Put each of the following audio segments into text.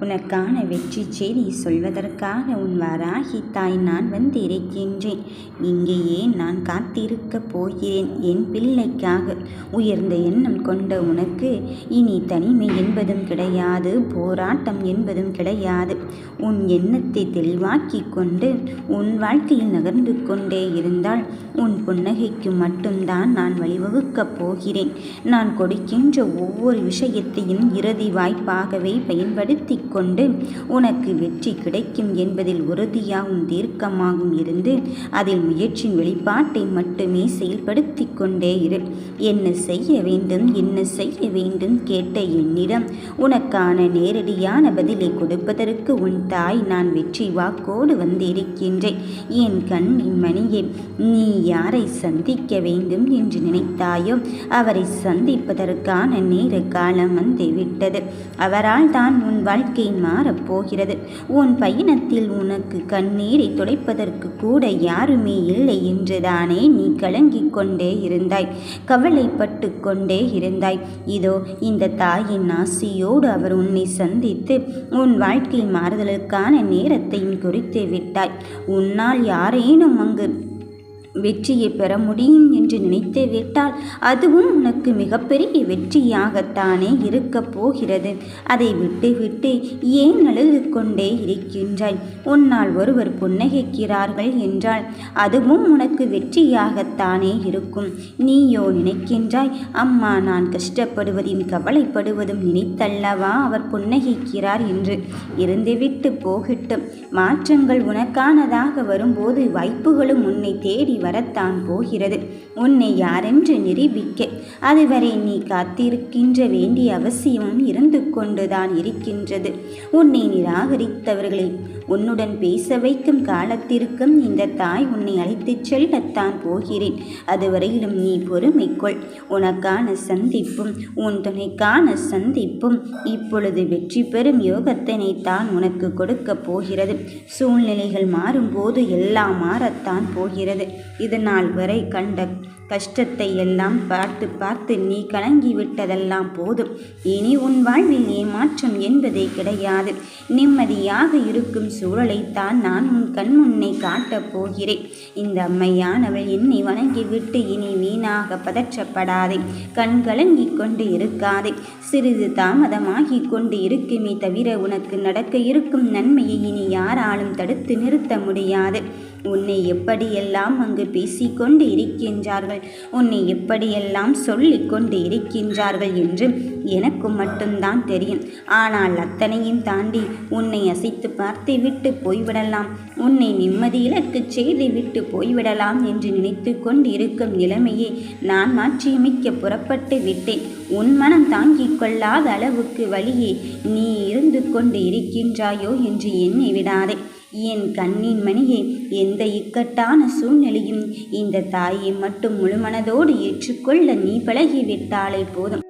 உனக்கான வெற்றி செய்தி சொல்வதற்காக உன் வராகி தாய் நான் வந்திருக்கின்றேன். இங்கேயே நான் காத்திருக்கப் போகிறேன். என் பிள்ளைக்காக உயர்ந்த எண்ணம் கொண்ட உனக்கு இனி தனிமை என்பதும் கிடையாது போராட்டம் என்பதும் கிடையாது. உன் எண்ணத்தை தெளிவாக்கி கொண்டு உன் வாழ்க்கையில் நகர்ந்து கொண்டே இருந்தால் உன் புன்னகைக்கு மட்டும்தான் நான் வழிவகுக்கப் போகிறேன். நான் கொடுக்கின்ற ஒவ்வொரு விஷயத்தையும் இறுதி வாய்ப்பாகவே பயன்படுத்தி கொண்டு உனக்கு வெற்றி கிடைக்கும் என்பதில் உறுதியாகவும் தீர்க்கமாகவும் இருந்து அதில் முயற்சியின் வெளிப்பாட்டை மட்டுமே செயல்படுத்தி கொண்டே இரு. என்ன செய்ய வேண்டும் என்ன செய்ய வேண்டும்? கேட்ட என்னிடம் உனக்கான நேரடியான பதிலை கொடுப்பதற்கு உன் தாய் நான் வெற்றி வாக்கோடு வந்திருக்கின்றேன். என் கண்ணின் மணியே நீ யாரை சந்திக்க வேண்டும் என்று நினைத்தாயோ அவரை சந்திப்பதற்கான நேர காலம் வந்துவிட்டது அவரால் தான் உன் வாழ்க்கை வாழ்க்கை மாறப்போகிறது உன் பயணத்தில் உனக்கு கண்ணீரை துடைப்பதற்கு கூட யாருமே இல்லை என்றுதானே நீ கலங்கிக் கொண்டே இருந்தாய். கவலைப்பட்டு கொண்டே இருந்தாய். இதோ இந்த தாயின் ஆசியோடு அவர் உன்னை சந்தித்து உன் வாழ்க்கை மாறுதலுக்கான நேரத்தையும் குறித்து விட்டாய். உன்னால் யாரேனும் அங்கு வெற்றியை பெற முடியும் என்று நினைத்து விட்டால் அதுவும் உனக்கு மிகப்பெரிய வெற்றியாகத்தானே இருக்கப் போகிறது. அதை விட்டுவிட்டு ஏன் அழுது கொண்டே இருக்கின்றாய்? உன்னால் ஒருவர் புன்னகைக்கிறார்கள் என்றால் அதுவும் உனக்கு வெற்றியாகத்தானே இருக்கும். நீயோ நினைக்கின்றாய் அம்மா நான் கஷ்டப்படுவதையும் கவலைப்படுவதும் நினைத்தல்லவா அவர் புன்னகைக்கிறார் என்று. இருந்துவிட்டு போகட்டும். மாற்றங்கள் உனக்கானதாக வரும்போது வாய்ப்புகளும் உன்னை தேடி வரத்தான் போகிறது. உன்னை யாரென்று நிரூபிக்க. அதுவரை நீ காத்திருக்கின்ற வேண்டிய அவசியமும் இருந்து கொண்டுதான் இருக்கின்றது. உன்னை நிராகரித்தவர்களை உன்னுடன் பேச வைக்கும் காலத்திற்கும் இந்த தாய் உன்னை அழைத்துச் செல்லத்தான் போகிறேன். அதுவரையிலும் நீ பொறுமைக்கொள் உனக்கான சந்திப்பும் உன் துணைக்கான சந்திப்பும் இப்பொழுது வெற்றி பெறும் யோகத்தினை தான் உனக்கு கொடுக்கப் போகிறது. சூழ்நிலைகள் மாறும்போது எல்லாம் மாறத்தான் போகிறது. இது நாள் வரை கண்ட கஷ்டத்தை எல்லாம் பார்த்து பார்த்து நீ கலங்கி விட்டதெல்லாம் போதும். இனி உன் வாழ்வில் ஏமாற்றம் என்பதே கிடையாது. நிம்மதியாக இருக்கும் சூழலைத்தான் நான் உன் கண் முன்னே காட்டப் போகிறேன். இந்த அம்மையானவள் என்னை வணங்கிவிட்டு இனி வீணாக பதற்றப்படாதே. கண் கலங்கி கொண்டு இருக்காதே. சிறிது தாமதமாகி கொண்டு இருக்குமே தவிர உனக்கு நடக்க இருக்கும் நன்மையை இனி யாராலும் தடுத்து நிறுத்த முடியாது. உன்னை எப்படியெல்லாம் அங்கு பேசிக்கொண்டு இருக்கின்றார்கள்? உன்னை எப்படியெல்லாம் சொல்லிக் கொண்டு இருக்கின்றார்கள் என்று எனக்கு மட்டும்தான் தெரியும். ஆனால் அத்தனையும் தாண்டி உன்னை அசைத்து பார்த்து விட்டு போய்விடலாம். உன்னை நிம்மதி இலக்கு செய்து விட்டு போய்விடலாம் என்று நினைத்து கொண்டு இருக்கும் நிலைமையை நான் மாற்றியமைக்க புறப்பட்டு விட்டேன். உன் மனம் தாங்கிக் கொள்ளாத அளவுக்கு வழியே நீ இருந்து கொண்டு இருக்கின்றாயோ என்று எண்ணி விடாதே. என் கண்ணின் மணியை எந்த இக்கட்டான சூழ்நிலையும் இந்த தாயை மட்டும் முழுமனதோடு ஏற்றுக்கொள்ள நீ பழகிவிட்டாலே போதும்.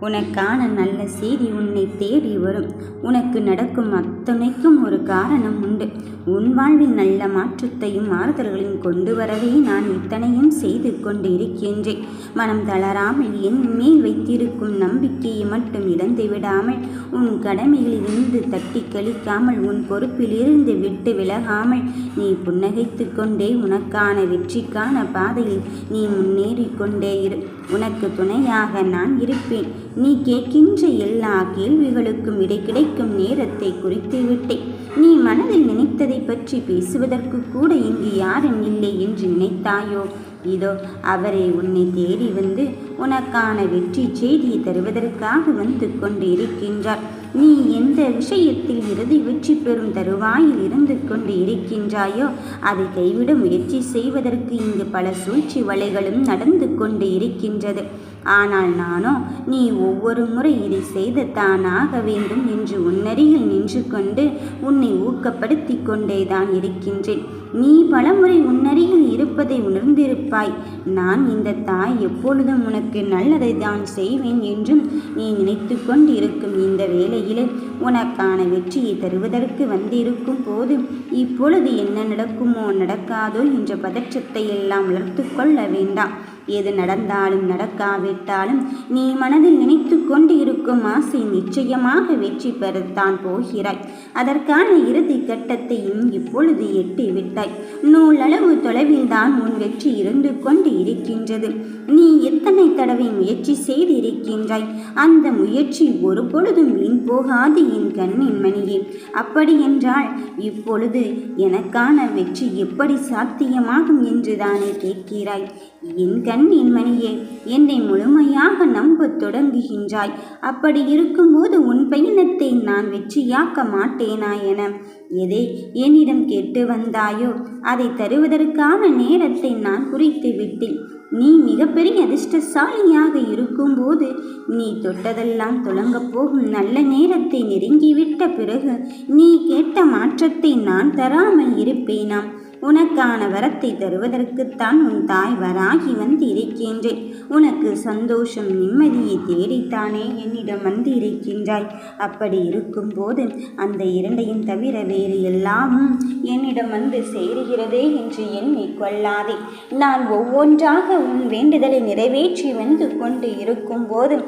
உனக்கான நல்ல செய்தி உன்னை தேடி வரும். உனக்கு நடக்கும் அத்தனைக்கும் ஒரு காரணம் உண்டு. உன் வாழ்வில் நல்ல மாற்றத்தையும் மாறுதல்களையும் கொண்டு வரவே நான் இத்தனையும் செய்து கொண்டு இருக்கின்றேன் மனம் தளராமல் என் மேல் வைத்திருக்கும் நம்பிக்கையை மட்டும் இழந்து விடாமல் உன் கடமைகளிலிருந்து தட்டி கழிக்காமல் உன் பொறுப்பிலிருந்து விட்டு விலகாமல் நீ புன்னகைத்து கொண்டே உனக்கான வெற்றிக்கான பாதையில் நீ முன்னேறி கொண்டே இரு. உனக்கு துணையாக நான் இருப்பேன். நீ கேட்கின்ற எல்லா கேள்விகளுக்கும் இடை கிடைக்கும் நேரத்தை குறித்து விட்டேன் நீ மனதில் நினைத்ததை பற்றி பேசுவதற்கு கூட இங்கு யாரும் இல்லை என்று நினைத்தாயோ? இதோ அவரை உன்னை தேடி வந்து உனக்கான வெற்றி செய்தியை தருவதற்காக வந்து கொண்டு இருக்கின்றார் நீ எந்த விஷயத்தில் இறுதி வெற்றி பெறும் தருவாயில் இருந்து கொண்டு இருக்கின்றாயோ அதை கைவிட முயற்சி செய்வதற்கு இங்கு பல சூழ்ச்சி வலைகளும் நடந்து கொண்டு இருக்கின்றது ஆனால் நானோ நீ ஒவ்வொரு முறை இதை செய்து தானாக வேண்டும் என்று உன்னருகில் நின்று கொண்டு உன்னை ஊக்கப்படுத்தி கொண்டேதான் இருக்கின்றேன். நீ பலமுறை உன்னருகில் இருப்பதை உணர்ந்திருப்பாய். நான் இந்த தாய் எப்பொழுதும் உனக்கு நல்லதை தான் செய்வேன் என்றும் நீ நினைத்து கொண்டிருக்கும் இந்த வேளையிலே உனக்கான வெற்றியை தருவதற்கு வந்திருக்கும் போது இப்பொழுது என்ன நடக்குமோ நடக்காதோ என்ற பதற்றத்தை எல்லாம் வளர்த்து கொள்ள வேண்டாம். எது நடந்தாலும் நடக்காவிட்டாலும் நீ மனதில் நினைத்து கொண்டு இருக்கும் ஆசை நிச்சயமாக வெற்றி பெறத்தான் போகிறாய். அதற்கான இறுதி கட்டத்தையும் இப்பொழுது எட்டி விட்டாய் நூலளவு தொலைவில் தான் உன் வெற்றி இருந்து கொண்டு இருக்கின்றது. நீ எத்தனை தடவை முயற்சி செய்து இருக்கின்றாய் அந்த முயற்சி ஒரு பொழுதும் வீண் போகாது என் கண்ணின் மணியே. அப்படியென்றால் இப்பொழுது எனக்கான வெற்றி எப்படி சாத்தியமாகும் என்றுதானே கேட்கிறாய். என் கண்ணின் மணியே என்னை முழுமையாக நம்பத் தொடங்குகின்றாய். அப்படி இருக்கும்போது உன் பயணத்தை நான் வெற்றியாக்க மாட்டேனா என. எதை என்னிடம் கேட்டு வந்தாயோ அதை தருவதற்கான நேரத்தை நான் குறித்து விட்டேன். நீ மிகப்பெரிய அதிர்ஷ்டசாலியாக இருக்கும்போது நீ தொட்டதெல்லாம் தொடங்கப் போகும் நல்ல நேரத்தை நெருங்கிவிட்ட பிறகு நீ கேட்ட மாற்றத்தை நான் தராமல் இருப்பேனாம். உனக்கான வரத்தை தருவதற்குத்தான் உன் தாய் வராகி வந்து இருக்கின்றேன் உனக்கு சந்தோஷம் நிம்மதியை தேடித்தானே என்னிடம் வந்து இருக்கின்றாய் அப்படி இருக்கும்போது அந்த இரண்டையும் தவிர வேறு எல்லாமும் என்னிடம் வந்து சேருகிறதே என்று எண்ணிக் கொள்ளாதே. நான் ஒவ்வொன்றாக உன் வேண்டுதலை நிறைவேற்றி வந்து கொண்டு இருக்கும்போது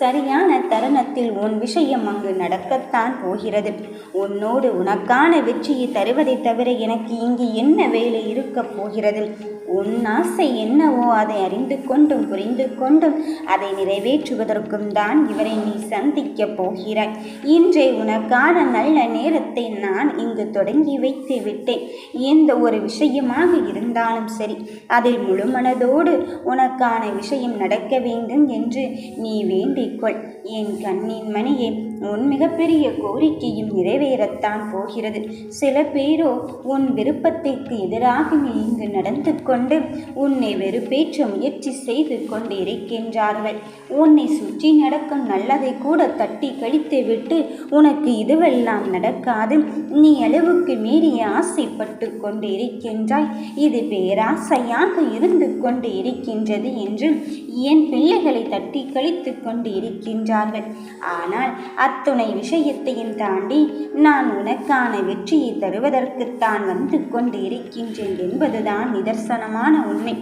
சரியான தருணத்தில் உன் விஷயம் அங்கு நடக்கத்தான் போகிறது. உன்னோடு உனக்கான வெற்றியை தருவதை தவிர எனக்கு இங்கு என்ன வேலை இருக்கப் போகிறது. உன் ஆசை என்னவோ அதை அறிந்து கொண்டும் புரிந்து கொண்டும் அதை நிறைவேற்றுவதற்கும் தான் இவரை நீ சந்திக்கப் போகிறாய். இன்றை உனக்கான நல்ல நேரத்தை நான் இங்கு தொடங்கி வைத்து விட்டேன். எந்த ஒரு விஷயமாக இருந்தாலும் சரி அதில் முழுமனதோடு உனக்கான விஷயம் நடக்க வேண்டும் என்று நீ வேண்டிக்கொள் என் கண்ணின் மணியே உன் மிகப்பெரிய கோரிக்கையும் நிறைவேறத்தான் போகிறது. சில பேரோ உன் விருப்பத்திற்கு எதிராக நீ இங்கு நடந்து கொண்டு உன்னை வெறுப்பேற்ற முயற்சி செய்து கொண்டு இருக்கின்றார்கள். உன்னை சுற்றி நடக்கும் நல்லதை கூட தட்டி கழித்து விட்டு உனக்கு இதுவெல்லாம் நடக்காது. நீ அளவுக்கு மீறிய ஆசைப்பட்டு கொண்டு இருக்கின்றாய். இது பேராசையாக இருந்து கொண்டு இருக்கின்றது என்று என் பிள்ளைகளை தட்டி கழித்து கொண்டு இருக்கின்றார்கள். ஆனால் அத்துணை விஷயத்தையும் தாண்டி நான் உனக்கான வெற்றியை தருவதற்குத்தான் வந்து கொண்டு இருக்கின்றேன் என்பதுதான் நிதர்சனமான உண்மை.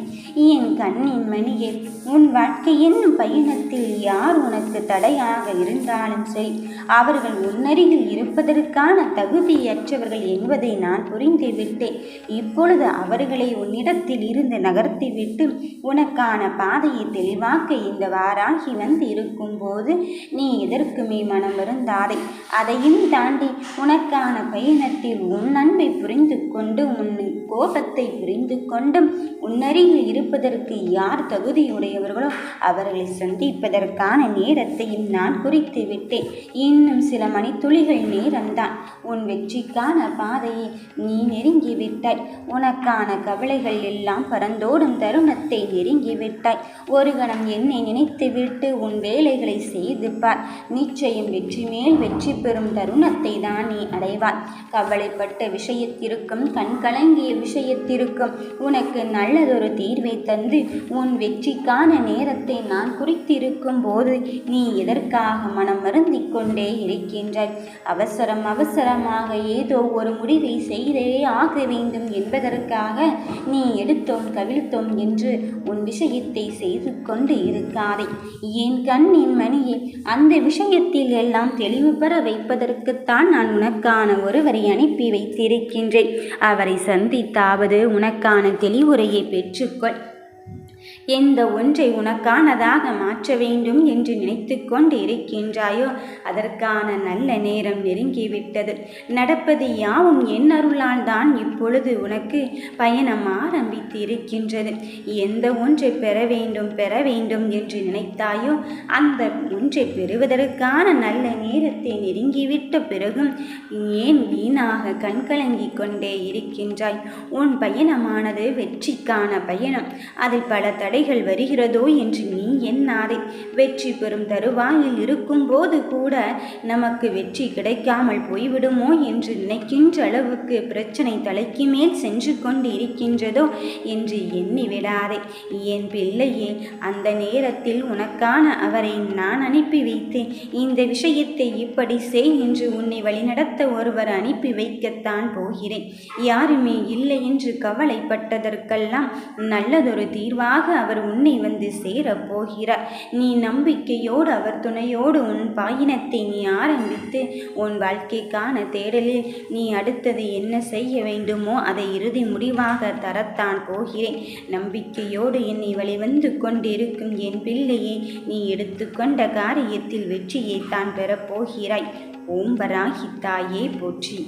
என் கண்ணின் மணியே உன் வாழ்க்கை என்னும் பயணத்தில் யார் உனக்கு தடையாக இருந்தாலும் சரி அவர்கள் உன்னருகில் இருப்பதற்கான தகுதியற்றவர்கள் என்பதை நான் புரிந்துவிட்டேன் இப்பொழுது அவர்களை உன்னிடத்தில் இருந்து நகர்த்திவிட்டு உனக்கான பாதையை தெளிவாக்க இந்த வாராகி வந்து இருக்கும்போது நீ எதற்குமே மனம் வருந்தாதே. அதையும் தாண்டி உனக்கான பயணத்தில் உன் அன்பை புரிந்து கொண்டு உன் கோபத்தை புரிந்து கொண்டும் உன்னருகில் இருப்பதற்கு யார் தகுதியுடையவர்களோ அவர்களை சந்திப்பதற்கான நேரத்தையும் நான் குறித்து விட்டேன். இன்னும் சில மணித்துளிகள் நேரம்தான். உன் வெற்றிக்கான பாதையை நீ நெருங்கிவிட்டாய் உனக்கான கவலைகள் எல்லாம் பறந்தோடும் தருணத்தை நெருங்கிவிட்டாய் ஒரு கணம் என்னை நினைத்துவிட்டு உன் வேலைகளை செய்து பார். நிச்சயம் வெற்றி மேல் வெற்றி பெறும் தருணத்தை தான் நீ அடைவாய். கவலைப்பட்ட விஷயத்திற்கும் கண் கலங்கிய விஷயத்திற்கும் உனக்கு நல்லதொரு தீர்வை தந்து உன் வெற்றிக்கான நேரத்தை நான் குறித்திருக்கும் போது நீ எதற்காக மனம் வருந்திக் கொண்டே இருக்கின்றாய்? அவசரம் அவசரமாக ஏதோ ஒரு முடிவை செய்தே ஆக வேண்டும் என்பதற்காக நீ எடுத்தோம் கவிழ்த்தோம் என்று உன் விஷயத்தை செய்து கொண்டு இருக்காதே. என் கண்ணின் மணியே அந்த விஷயத்தில் எல்லாம் தெளிவு பெற வைப்பதற்குத்தான் நான் உனக்கான ஒருவரை அனுப்பி வைத்திருக்கின்றேன். அவரை சந்தித்தாவது உனக்கான தெளிவுரையை பெற்றுக்கொள். எந்த ஒன்றை உனக்கானதாக மாற்ற வேண்டும் என்று நினைத்து கொண்டு இருக்கின்றாயோ அதற்கான நல்ல நேரம் நெருங்கிவிட்டது. நடப்பது யாவும் என் அருளால் தான் இப்பொழுது உனக்கு பயணம் ஆரம்பித்து இருக்கின்றது எந்த ஒன்றை பெற வேண்டும் பெற வேண்டும் என்று நினைத்தாயோ? அந்த ஒன்றை பெறுவதற்கான நல்ல நேரத்தை நெருங்கிவிட்ட பிறகும் ஏன் வீணாக கண்கலங்கி கொண்டே இருக்கின்றாய்? உன் பயணமானது வெற்றிக்கான பயணம். அதில் பல தடைகள் வருகிறதோ என்று நீ எண்ணாதே. வெற்றி பெறும் தருவாயில் இருக்கும்போது கூட நமக்கு வெற்றி கிடைக்காமல் போய்விடுமோ என்று நினைக்கின்ற அளவுக்கு பிரச்சனை தலைக்கு மேல் சென்று கொண்டு இருக்கின்றதோ என்று எண்ணி விடாதே. என் பிள்ளையே அந்த நேரத்தில் உனக்கான அவரை நான் அனுப்பி வைத்தேன். இந்த விஷயத்தை இப்படி செய் என்று உன்னை வழிநடத்த ஒருவர் அனுப்பி வைக்கத்தான் போகிறேன். யாருமே இல்லை என்று கவலைப்பட்டதற்கெல்லாம் நல்லதொரு தீர்வாக அவர் உன்னை வந்து சேரப் போகிறார். நீ நம்பிக்கையோடு அவர் துணையோடு உன் பயணத்தை நீ ஆரம்பித்து உன் வாழ்க்கைக்கான தேடலில் நீ அடுத்தது என்ன செய்ய வேண்டுமோ அதை இறுதி முடிவாக தரத்தான் போகிறேன். நம்பிக்கையோடு என்னை வழிவந்து கொண்டிருக்கும் என் பிள்ளையை நீ எடுத்துக்கொண்ட காரியத்தில் வெற்றியை தான் பெறப்போகிறாய் ஓம் வராகி தாயே போற்றி.